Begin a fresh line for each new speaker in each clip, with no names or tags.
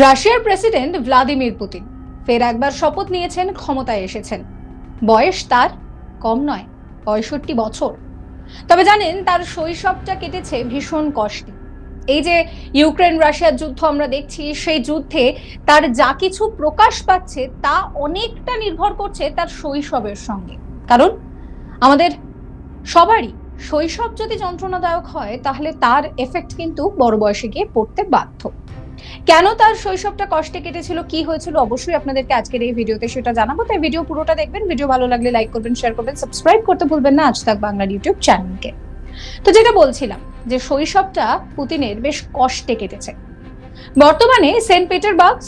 রাশিয়ার president Vladimir Putin ফের একবার শপথ নিয়েছেন, ক্ষমতায় এসেছেন। বয়স তার কম নয়, পঁয়ষট্টি বছর। তবে জানেন, তার শৈশবটা কেটেছে ভীষণ কষ্টে। এই যে ইউক্রেন রাশিয়ার যুদ্ধ আমরা দেখছি, সেই যুদ্ধে তার যা কিছু প্রকাশ পাচ্ছে, তা অনেকটা নির্ভর করছে তার শৈশবের সঙ্গে। কারণ আমাদের সবারই শৈশব যদি যন্ত্রণাদায়ক হয়, তাহলে তার এফেক্ট কিন্তু বড় বয়সে গিয়ে পড়তে বাধ্য। কেন তার শৈশবটা কষ্টে কেটেছিল, কি হয়েছিল, অবশ্যই আপনাদেরকে আজকের এই ভিডিওতে সেটা জানাব। তাই ভিডিও পুরোটা দেখবেন ভিডিও ভালো লাগলে লাইক করবেন শেয়ার করবেন সাবস্ক্রাইব করতে ভুলবেন না। আজ তাক বাংলার ইউটিউব চ্যানেলকে। তো যেটা বলছিলাম, যে শৈশবটা পুতিনের বেশ কষ্টে কেটেছে। বর্তমানে সেন্ট পিটারবার্গ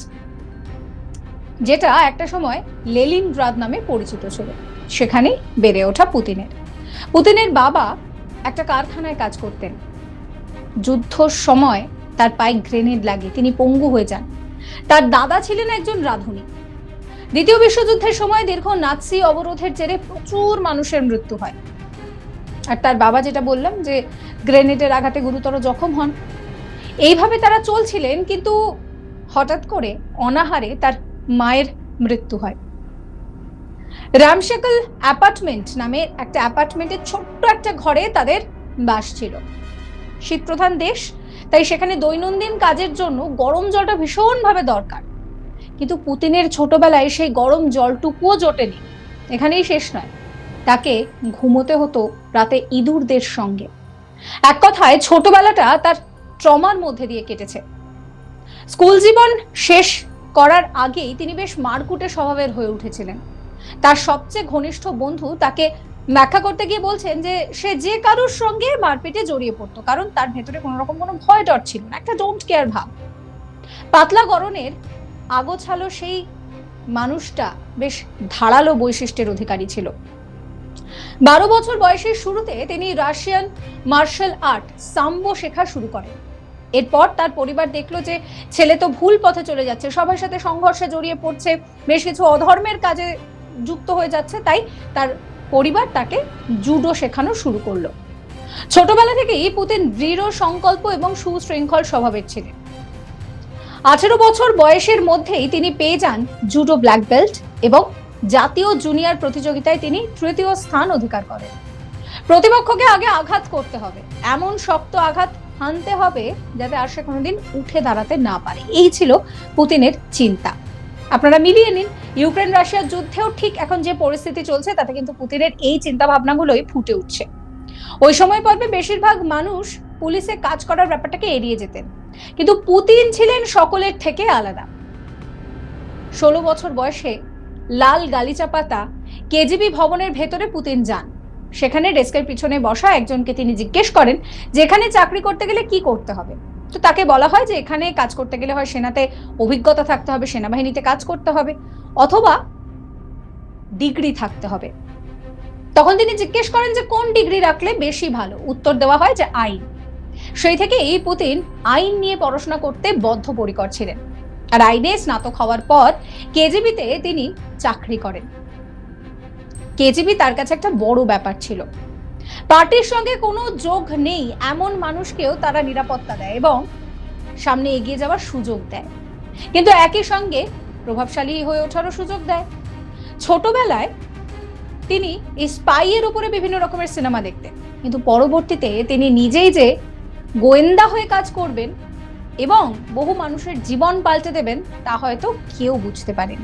যেটা একটা সময় লেলিনগ্রাদ নামে পরিচিত ছিল সেখানে বেড়ে ওঠা পুতিনের। পুতিনের বাবা একটা কারখানায় কাজ করতেন। যুদ্ধর সময় তার পায়ে গ্রেনেড লাগে তিনি পঙ্গু হয়ে যান। তার দাদা ছিলেন একজন রাঁধুনি। দ্বিতীয় বিশ্বযুদ্ধের সময় দীর্ঘ নাৎসি অবরোধের জেরে প্রচুর মানুষের মৃত্যু হয়। আর তার বাবা যেটা বললাম যে গ্রেনেডের আঘাতে গুরুতর জখম হন। এইভাবে তারা চলছিলেন, কিন্তু হঠাৎ করে অনাহারে তার মায়ের মৃত্যু হয়। রামশেকল অ্যাপার্টমেন্ট নামে একটা অ্যাপার্টমেন্টের ছোট্ট একটা ঘরে তাদের বাস ছিল। শীতপ্রধান দেশ তাই সেখানে দৈনন্দিন কাজের জন্য গরম জলটা ভীষণভাবে দরকার। কিন্তু পুতিনের ছোটবেলায় সেই গরম জলটুকুও জোটেনি। এখানেই শেষ নয়। তাকে ঘুমোতে হতো রাতে ইঁদুরদের সঙ্গে। এক কথায় ছোটবেলাটা তার ট্রমার মধ্যে দিয়ে কেটেছে। স্কুল জীবন শেষ করার আগেই তিনি বেশ মারকুটে স্বভাবের হয়ে উঠেছিলেন। তার সবচেয়ে ঘনিষ্ঠ বন্ধু তাকে ব্যাখ্যা করতে গিয়ে বলছেন যে সে যে কারোর সঙ্গে মারপিটে জড়িয়ে পড়তো, কারণ তার ভেতরে কোনো রকম কোনো ভয় ডর ছিল না, একটা ডোন্ট কেয়ার ভাব। পাতলা গরনের আগোছালো সেই মানুষটা বেশ ধারালো বৈশিষ্ট্যের অধিকারী ছিল। বারো বছর বয়সের শুরুতে তিনি রাশিয়ান মার্শাল আর্ট সাম্বো শেখা শুরু করেন। এরপর তার পরিবার দেখল যে ছেলে তো ভুল পথে চলে যাচ্ছে, সবার সাথে সংঘর্ষে জড়িয়ে পড়ছে, বেশ কিছু অধর্মের কাজে যুক্ত হয়ে যাচ্ছে, তাই তার পরিবার তাকে জুডো শেখানো শুরু করল। ছোটবেলা থেকেই পুতিন দৃঢ় সংকল্প এবং সুশৃঙ্খল স্বভাবের ছিলেন। আঠেরো বছর বয়সের মধ্যেই তিনি পেয়ে যান জুডো ব্ল্যাক বেল্ট এবং জাতীয় জুনিয়র প্রতিযোগিতায় তিনি তৃতীয় স্থান অধিকার করেন। প্রতিপক্ষকে আগে আঘাত করতে হবে। এমন শক্ত আঘাত হানতে হবে যাতে আর সে কোনোদিন উঠে দাঁড়াতে না পারে। এই ছিল পুতিনের চিন্তা। আপনারা মিলিয়ে নিন ইউক্রেন রাশিয়ার যুদ্ধেও ঠিক এখন যে পরিস্থিতি চলছে, তাতে কিন্তু পুতিনের এই চিন্তা ভাবনাগুলোই ফুটে উঠছে। ওই সময় পর্বে বেশিরভাগ মানুষ পুলিশে কাজ করার ব্যাপারটাকে এড়িয়ে যেতেন। কিন্তু পুতিন ছিলেন সকলের থেকে আলাদা। ষোলো বছর বয়সে লাল গালিচা পাতা কেজিবি ভবনের ভেতরে পুতিন যান। সেখানে ডেস্কের পিছনে বসা একজনকে তিনি জিজ্ঞেস করেন যে এখানে চাকরি করতে গেলে কি করতে হবে? তো তাকে বলা হয় যে, এখানে কাজ করতে গেলে হয় সেনাতে অভিজ্ঞতা থাকতে হবে, সেনাবাহিনীতে কাজ করতে হবে। অথবা ডিগ্রি থাকতে হবে। তখন তিনি জিজ্ঞেস করেন যে, কোন ডিগ্রি রাখলে বেশি ভালো? উত্তর দেওয়া হয় যে, আইন। সেই থেকে এই পুতিন আইন নিয়ে পড়াশোনা করতে বদ্ধপরিকর ছিলেন। আর আইনে স্নাতক হওয়ার পর কেজিবিতে তিনি চাকরি করেন। কেজিবি তার কাছে একটা বড় ব্যাপার ছিল। পার্টির সঙ্গে কোনো যোগ নেই, এমন মানুষকেও তারা নিরাপত্তা দেয় এবং সামনে এগিয়ে যাওয়ার সুযোগ দেয়। কিন্তু একই সঙ্গে প্রভাবশালী হয়ে ওঠারও সুযোগ দেয়। ছোটবেলায় তিনি এই স্পাইয়ের উপরে বিভিন্ন রকমের সিনেমা দেখতেন। কিন্তু পরবর্তীতে তিনি নিজেই যে গোয়েন্দা হয়ে কাজ করবেন এবং বহু মানুষের জীবন পাল্টে দেবেন, তা হয়তো কেউ বুঝতে পারেন।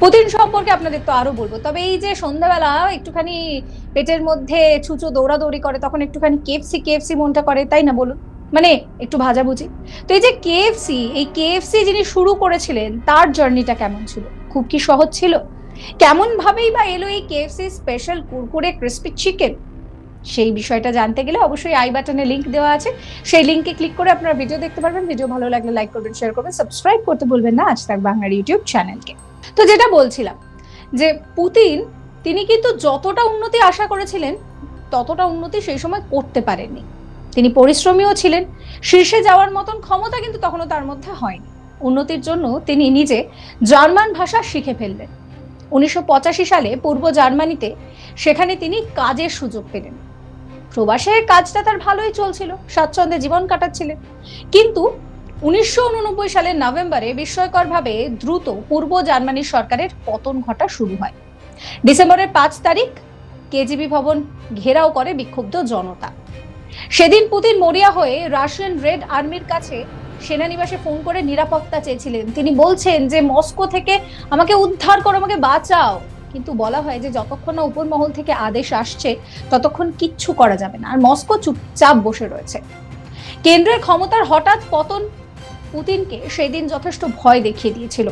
পুতিন সম্পর্কে আপনাদের তো আরও বলব। তবে এই যে সন্ধ্যাবেলা একটুখানি পেটের মধ্যে ছুচো দৌড়াদৌড়ি করে, তখন একটুখানি কেএফসি কেএফসি মনটা করে, তাই না বলুন? মানে একটু ভাজাভুজি তো এই যে কেএফসি এই কেএফসি যিনি শুরু করেছিলেন, তার জার্নিটা কেমন ছিল? খুব কি সহজ ছিল? কেমন ভাবেই বা এলো এই KFC special Kurkure crispy chicken সেই বিষয়টা জানতে গেলে অবশ্যই আই বাটনে লিংক দেওয়া আছে। সেই লিংকে ক্লিক করে আপনারা ভিডিও দেখতে পারবেন। ভিডিও ভালো লাগলে লাইক করবেন শেয়ার করবেন সাবস্ক্রাইব করতে ভুলবেন না আজ তাক বাংলার ইউটিউব চ্যানেলকে তো যেটা বলছিলাম যে পুতিন, তিনি কিন্তু যতটা উন্নতি আশা করেছিলেন, ততটা উন্নতি সেই সময় করতে পারেননি। তিনি পরিশ্রমীও ছিলেন। শীর্ষে যাওয়ার মতন ক্ষমতা কিন্তু তখনও তার মধ্যে হয়নি। উন্নতির জন্য তিনি নিজে জার্মান ভাষা শিখে ফেললেন। উনিশশো পঁচাশি সালে পূর্ব জার্মানিতে সেখানে তিনি কাজের সুযোগ পেলেন। প্রবাসের কাজটা তার ভালোই চলছিল, স্বাচ্ছন্দ্যে জীবন কাটাচ্ছিলেন। কিন্তু উনিশশো উননব্বই সালের নভেম্বরে বিস্ময়করভাবে দ্রুত পূর্ব জার্মানির সরকারের পতন ঘটা শুরু হয়। ডিসেম্বরের পাঁচ তারিখ কেজিবি ভবন ঘেরাও করে বিক্ষুব্ধ জনতা। সেদিন পুতিন মরিয়া হয়ে রাশিয়ান রেড আর্মির কাছে সেনানিবাসে ফোন করে নিরাপত্তা চেয়েছিলেন। তিনি বলছেন যে, মস্কো থেকে আমাকে উদ্ধার করো, আমাকে বাঁচাও। কিন্তু বলা হয় যে, যতক্ষণ না উপর মহল থেকে আদেশ আসছে, ততক্ষণ কিচ্ছু করা যাবে না। আর মস্কো চুপচাপ বসে রয়েছে। কেন্দ্রের ক্ষমতার হঠাৎ পতন পুতিনকে সেদিন যথেষ্ট ভয় দেখিয়ে দিয়েছিল।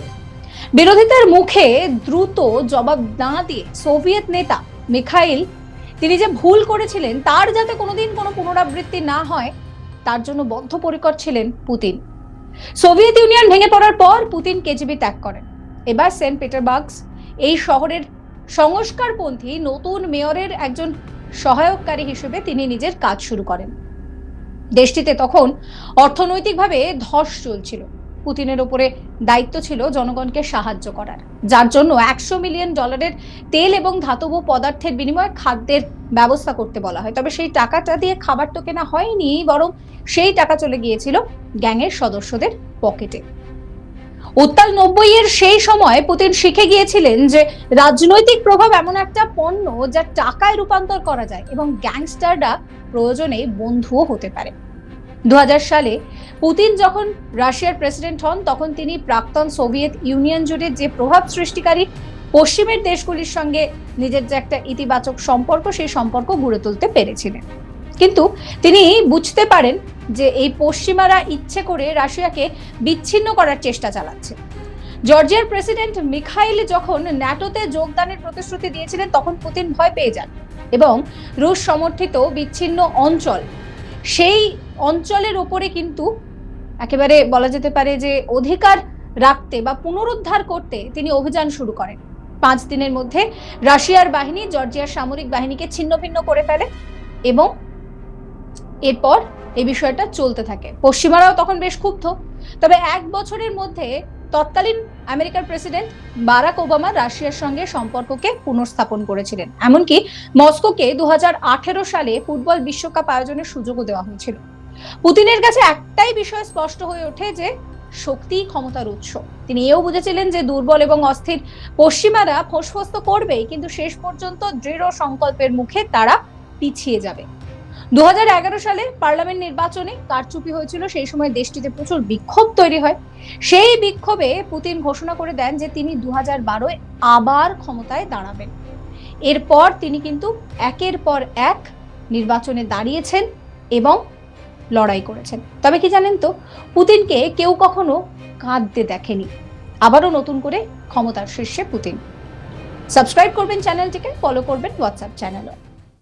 বিরোধিতার মুখে দ্রুত জবাব না দিয়ে সোভিয়েত নেতা মিখাইল তিনি যে ভুল করেছিলেন, তার যাতে কোনোদিন কোনো পুনরাবৃত্তি না হয়, তার জন্য বদ্ধপরিকর ছিলেন পুতিন। সোভিয়েত ইউনিয়ন ভেঙে পড়ার পর পুতিন কেজিবি ত্যাগ করেন। এবার সেন্ট পিটারবার্গস, এই শহরের সংস্কারপন্থী, নতুন মেয়রের একজন সহায়ককারী হিসেবে তিনি নিজের কাজ শুরু করেন। দেশটিতে তখন অর্থনৈতিকভাবে ধস চলছিল। পুতিনের উপরে দায়িত্ব ছিল জনগণকে সাহায্য করার। যার জন্য একশো মিলিয়ন ডলারের তেল এবং ধাতব পদার্থের বিনিময়ে খাদ্যের ব্যবস্থা করতে বলা হয়। তবে সেই টাকাটা দিয়ে খাবার তো কেনা হয়নি, বরং সেই টাকা চলে গিয়েছিল গ্যাংয়ের সদস্যদের পকেটে। উত্তাল নব্বই এর সেই সময় পুতিন শিখে গিয়েছিলেন যে রাজনৈতিক প্রভাব এমন একটা পণ্য যা টাকায় রূপান্তর করা যায় এবং গ্যাংস্টাররা প্রয়োজনে বন্ধুও হতে পারে। দু হাজার সালে পুতিন যখন রাশিয়ার প্রেসিডেন্ট হন, তখন তিনি প্রাক্তন সোভিয়েত ইউনিয়ন জুড়ে যে প্রভাব সৃষ্টিকারী পশ্চিমের দেশগুলির সঙ্গে নিজের যে একটা ইতিবাচক সম্পর্ক, সেই সম্পর্ক গড়ে তুলতে পেরেছিলেন। কিন্তু তিনি বুঝতে পারেন যে এই পশ্চিমারা ইচ্ছে করে রাশিয়াকে বিচ্ছিন্ন করার চেষ্টা চালাচ্ছে। জর্জিয়ার প্রেসিডেন্ট মিখাইল যখন ন্যাটোতে যোগদানের প্রতিশ্রুতি দিয়েছিলেন, তখন পুতিন ভয় পেয়ে যান এবং রুশ সমর্থিত বিচ্ছিন্ন অঞ্চল সেই অঞ্চলের ওপরে কিন্তু একেবারে বলা যেতে পারে যে অধিকার রাখতে বা পুনরুদ্ধার করতে তিনি অভিযান শুরু করেন। পাঁচ দিনের মধ্যে রাশিয়ার বাহিনী জর্জিয়ার সামরিক বাহিনীকে ছিন্ন ভিন্ন করে ফেলে এবং এরপর এই বিষয়টা চলতে থাকে। পশ্চিমারাও তখন বেশ ক্ষুব্ধ। তবে এক বছরের মধ্যে তৎকালীন আমেরিকার প্রেসিডেন্ট বারাক ওবামা রাশিয়ার সঙ্গে সম্পর্ককে পুনর্স্থাপন করেছিলেন। এমনকি মস্কোকে দু হাজার আঠেরো সালে ফুটবল বিশ্বকাপ আয়োজনের সুযোগও দেওয়া হয়েছিল। পুতিনের কাছে একটাই বিষয় স্পষ্ট হয়ে ওঠে যে শক্তি ক্ষমতার উৎস। তিনি এও বুঝেছিলেন যে দুর্বল এবং অস্থির পশ্চিমারা ফোসফোস তো করবেই, কিন্তু শেষ পর্যন্ত দৃঢ় সংকল্পের মুখে তারা পিছিয়ে যাবে। দু সালে পার্লামেন্ট নির্বাচনে কারচুপি হয়েছিল, সেই সময় দেশটিতে প্রচুর বিক্ষোভ তৈরি হয়। সেই বিক্ষোভে পুতিন ঘোষণা করে দেন যে তিনি দু বারোয় আবার ক্ষমতায় দাঁড়াবেন। এরপর তিনি কিন্তু একের পর এক নির্বাচনে দাঁড়িয়েছেন এবং লড়াই করেছেন। তবে কি জানেন তো, পুতিনকে কেউ কখনো কাঁদতে দেখেনি। আবারও নতুন করে ক্ষমতার শীর্ষে পুতিন। সাবস্ক্রাইব করবেন চ্যানেলটিকে ফলো করবেন হোয়াটসঅ্যাপ চ্যানেলও